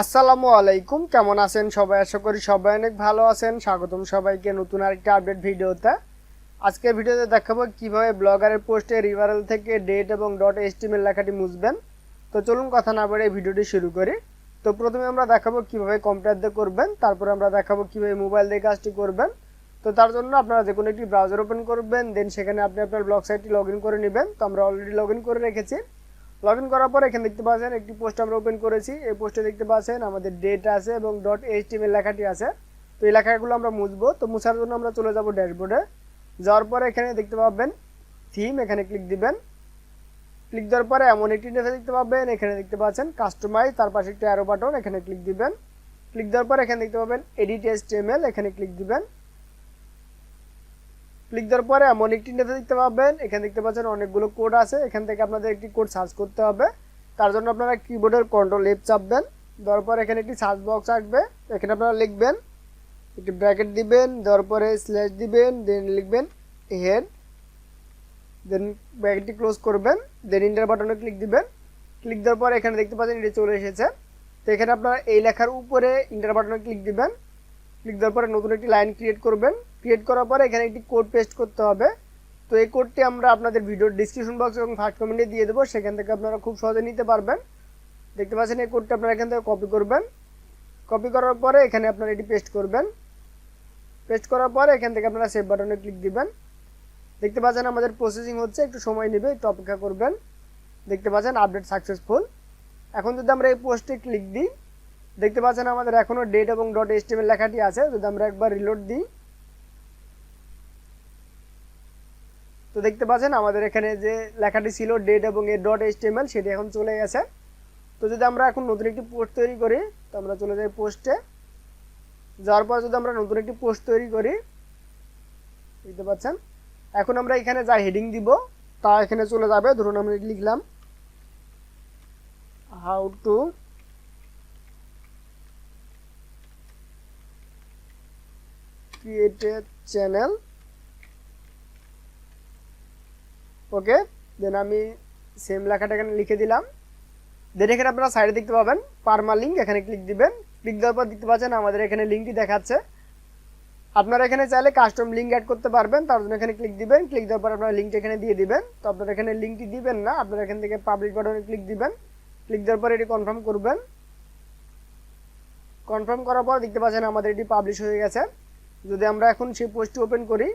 আসসালামু আলাইকুম, কেমন আছেন সবাই? আশা করি সবাই অনেক ভালো আছেন। স্বাগতম সবাইকে নতুন আরেকটা আপডেট ভিডিওতে। আজকের ভিডিওতে দেখাবো কীভাবে ব্লগারের পোস্টে রিভারাল থেকে ডেট এবং ডট এস্টিমেল লেখাটি মুছবেন। তো চলুন কথা না বলে ভিডিওটি শুরু করি। তো প্রথমে আমরা দেখাবো কীভাবে কম্পিউটার দিয়ে করবেন, তারপর আমরা দেখাবো কীভাবে মোবাইল দিয়ে কাজটি করবেন। তো তার জন্য আপনারা যে কোনো একটি ব্রাউজার ওপেন করবেন দেন সেখানে আপনি আপনার ব্লগ সাইটটি লগ করে নেবেন। তো আমরা অলরেডি লগ করে রেখেছি। লগ ইন করার পর এখানে দেখতে পাচ্ছেন একটি পোস্ট আমরা ওপেন করেছি। এই পোস্টে দেখতে পাচ্ছেন আমাদের ডেট আছে এবং. ডট এইচটিএমএল লেখাটি আছে। তো এই লেখাগুলো আমরা মুছবো। তো মুছার জন্য আমরা চলে যাব ড্যাশবোর্ডে যাওয়ার পরে এখানে দেখতে পাবেন থিম এখানে ক্লিক দিবেন। ক্লিক দেওয়ার পরে এমন একটি ইন্টারফেস দেখতে পাবেন। এখানে দেখতে পাচ্ছেন কাস্টমাইজ তার পাশে একটি অ্যারো বাটন এখানে ক্লিক দিবেন। ক্লিক দেওয়ার পর এখানে দেখতে পাবেন এডিট এইচটিএমএল এখানে ক্লিক দিবেন। ক্লিক দেওয়ার পরে এমন একটি ইন্টারফেস দেখতে পাবেন। এখানে দেখতে পাচ্ছেন অনেকগুলো কোড আছে। এখান থেকে আপনাদের একটি কোড সার্চ করতে হবে। তার জন্য আপনারা কিবোর্ডের কন্ট্রোল এফ চাপবেন। দেওয়ার পর এখানে একটি সার্চ বক্স আসবে এখানে আপনারা লিখবেন, একটি ব্র্যাকেট দিবেন, দেওয়ার পরে স্ল্যাশ দিবেন দেন লিখবেন হেড দেন ব্র্যাকেটটি ক্লোজ করবেন। দেন ইন্টার বাটনে ক্লিক দিবেন। ক্লিক দেওয়ার পরে এখানে দেখতে পাচ্ছেন এটি চলে এসেছে। তো এখানে আপনারা এই লেখার উপরে ইন্টার বাটনে ক্লিক দিবেন। ক্লিক দেওয়ার পরে নতুন একটি লাইন ক্রিয়েট করবেন। ক্রিয়েট করার পরে এখানে একটি কোড পেস্ট করতে হবে। তো এই কোডটি আমরা আপনাদের ভিডিওর ডিসক্রিপশন বক্স এবং ফার্স্ট কমেন্টে দিয়ে দেবো। সেখান থেকে আপনারা খুব সহজে নিতে পারবেন। দেখতে পাচ্ছেন এই কোডটা আপনারা এখান থেকে কপি করবেন। কপি করার পরে এখানে আপনারা এটি পেস্ট করবেন। পেস্ট করার পরে এখান থেকে আপনারা সেভ বাটনে ক্লিক দিবেন। দেখতে পাচ্ছেন আমাদের প্রসেসিং হচ্ছে, একটু সময় নেবে, একটু অপেক্ষা করবেন। দেখতে পাচ্ছেন আপডেট সাকসেসফুল এখন যদি আমরা এই পোস্টে ক্লিক দিই দেখতে পাচ্ছেন আমাদের এখনও ডেট এবং ডট এস্টিমেল লেখাটি আছে, যদি আমরা একবার রিলোড দিই। তো দেখতে পাচ্ছেন আমাদের এখানে যে লেখাটি ছিল ডেট এবং এ ডট এস্টিমেল সেটি এখন চলে গেছে। তো যদি আমরা এখন নতুন একটি পোস্ট তৈরি করি, তো আমরা চলে যাই পোস্টে যাওয়ার পর যদি আমরা নতুন একটি পোস্ট তৈরি করি, দেখতে পাচ্ছেন, এখন আমরা এখানে যা হেডিং দিব, তা এখানে চলে যাবে। ধরুন আমরা লিখলাম how to a channel. Okay then আমি সেম লেখাটা এখানে লিখে দিলাম। দেন এখানে আপনারা সাইডে দেখতে পাবেন পারমা লিঙ্ক এখানে ক্লিক দিবেন। ক্লিক দেওয়ার পর দেখতে পাচ্ছেন আমাদের এখানে লিঙ্কটি দেখাচ্ছে। আপনারা এখানে চাইলে কাস্টম লিঙ্ক অ্যাড করতে পারবেন, তার জন্য এখানে ক্লিক দিবেন। ক্লিক দেওয়ার পর আপনারা লিঙ্কটা এখানে দিয়ে দিবেন। তো আপনারা এখানে লিঙ্কটি দিবেন না, আপনারা এখান থেকে পাবলিক বাটনে ক্লিক দিবেন। ক্লিক দেওয়ার পর এটি কনফার্ম করবেন। কনফার্ম করার পর দেখতে পাচ্ছেন আমাদের এটি পাবলিশ হয়ে গেছে। যদি আমরা এখন সেই পোস্টটি ওপেন করি,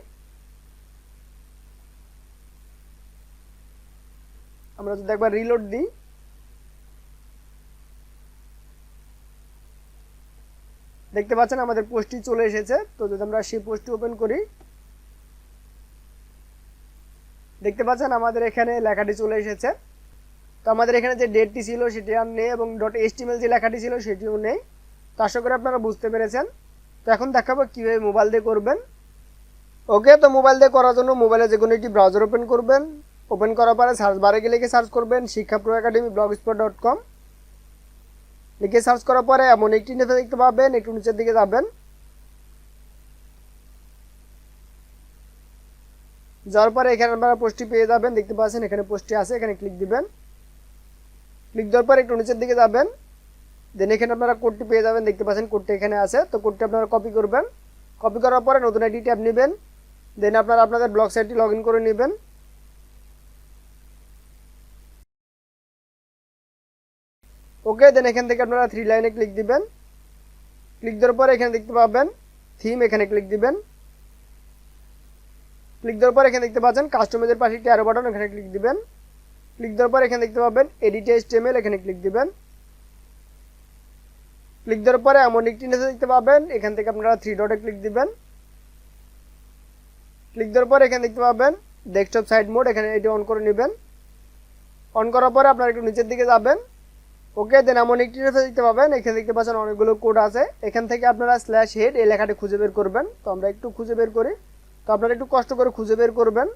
আমরা যদি একবার রিলোড দিই, দেখতে পাচ্ছেন আমাদের পোস্টটি চলে এসেছে। তো যদি আমরা সেই পোস্টটি ওপেন করি, দেখতে পাচ্ছেন আমাদের এখানে লেখাটি চলে এসেছে। তো আমাদের এখানে যে ডেটটি ছিল সেটি আর নেই এবং ডট এস্টিমেল যে লেখাটি ছিল সেটিও নেই। তো আশা করি আপনারা বুঝতে পেরেছেন। তো এখন দেখাবো কীভাবে মোবাইল দিয়ে করবেন। ওকে তো মোবাইল দিয়ে করার জন্য মোবাইলে যে কোনো একটি ব্রাউজার ওপেন করবেন। ওপেন করার পরে সার্চ বারে গিয়ে লিখে সার্চ করবেন Shiksha Pro Academy blogspot dot com লিখে সার্চ করার পরে এমন একটি নেতা দেখতে পাবেন, একটু নিচের দিকে যাবেন। যাওয়ার পরে এখানে আপনারা পোস্টটি পেয়ে যাবেন, দেখতে পাচ্ছেন এখানে পোস্টটি আছে, এখানে ক্লিক দিবেন। ক্লিক দেওয়ার পর একটু নিচের দিকে যাবেন। দেন এখানে আপনারা কোডটি পেয়ে যাবেন, দেখতে পাচ্ছেন কোডটি এখানে আছে। তো কোডটি আপনারা কপি করবেন। কপি করার পরে নতুন আইডি ট্যাব নেবেন। দেন আপনারা আপনাদের ব্লগ সাইটটি লগ করে নেবেন। ওকে দেন এখান থেকে আপনারা থ্রি লাইনে ক্লিক দিবেন। ক্লিক দেওয়ার পরে এখানে দেখতে পাবেন থিম এখানে ক্লিক দিবেন। ক্লিক দেওয়ার পর এখানে দেখতে পাচ্ছেন কাস্টমাইজের পাশে একটি অ্যারো বাটন এখানে ক্লিক দিবেন। ক্লিক দেওয়ার পর এখানে দেখতে পাবেন এডিট এইচটিএমএল এখানে ক্লিক দিবেন। ক্লিক দেওয়ার পরে এমন একটি ইন্টারফেস দেখতে পাবেন। এখান থেকে আপনারা থ্রি ডটে ক্লিক দিবেন। ক্লিক দেওয়ার পরে এখানে দেখতে পাবেন ডেস্কটপ সাইড মোড এখানে এটি অন করে নেবেন। অন করার পরে আপনারা একটু নিচের দিকে যাবেন। ওকে দেন এমন একটি ইন্টারফেস দেখতে পাবেন। এখানে দেখতে পাচ্ছেন অনেকগুলো কোড আছে। এখান থেকে আপনারা স্ল্যাশ হেড এই লেখাটি খুঁজে বের করবেন। তো আমরা একটু খুঁজে বের করি। তো আপনারা একটু কষ্ট করে খুঁজে বের করবেন।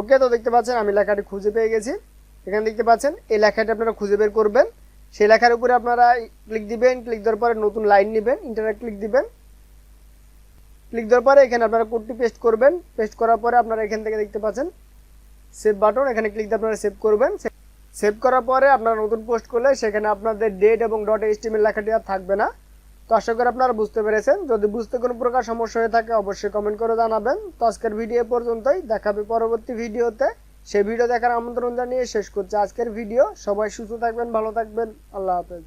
ওকে তো দেখতে পাচ্ছেন, আমি লেখাটি খুঁজে পেয়ে গেছি। এখানে দেখতে পাচ্ছেন, এই লেখাটি আপনারা খুঁজে বের করবেন। সেই লেখার উপরে আপনারা ক্লিক দিবেন ক্লিক দেওয়ার পরে নতুন লাইন নেবেন ইন্টারনেট ক্লিক দিবেন। ক্লিক দেওয়ার পরে এখানে আপনারা কোডটি পেস্ট করবেন। পেস্ট করার পরে আপনারা এখান থেকে দেখতে পাচ্ছেন সেভ বাটন এখানে ক্লিক দিয়ে আপনারা সেভ করবেন। সেভ করার পরে আপনারা নতুন পোস্ট করলে সেখানে আপনাদের ডেট এবং ডট এইচটিএমএল লেখাটি আর থাকবে না। তো আশা করি আপনারা বুঝতে পেরেছেন। যদি বুঝতে কোনো প্রকার সমস্যা হয়ে থাকে, অবশ্যই কমেন্ট করে জানাবেন। তো আজকের ভিডিও পর্যন্তই। দেখাবে পরবর্তী ভিডিওতে সেই ভিডিও দেখার আমন্ত্রণ জানিয়ে শেষ করছি আজকের ভিডিও সবাই সুস্থ থাকবেন, ভালো থাকবেন। আল্লাহ হাফেজ।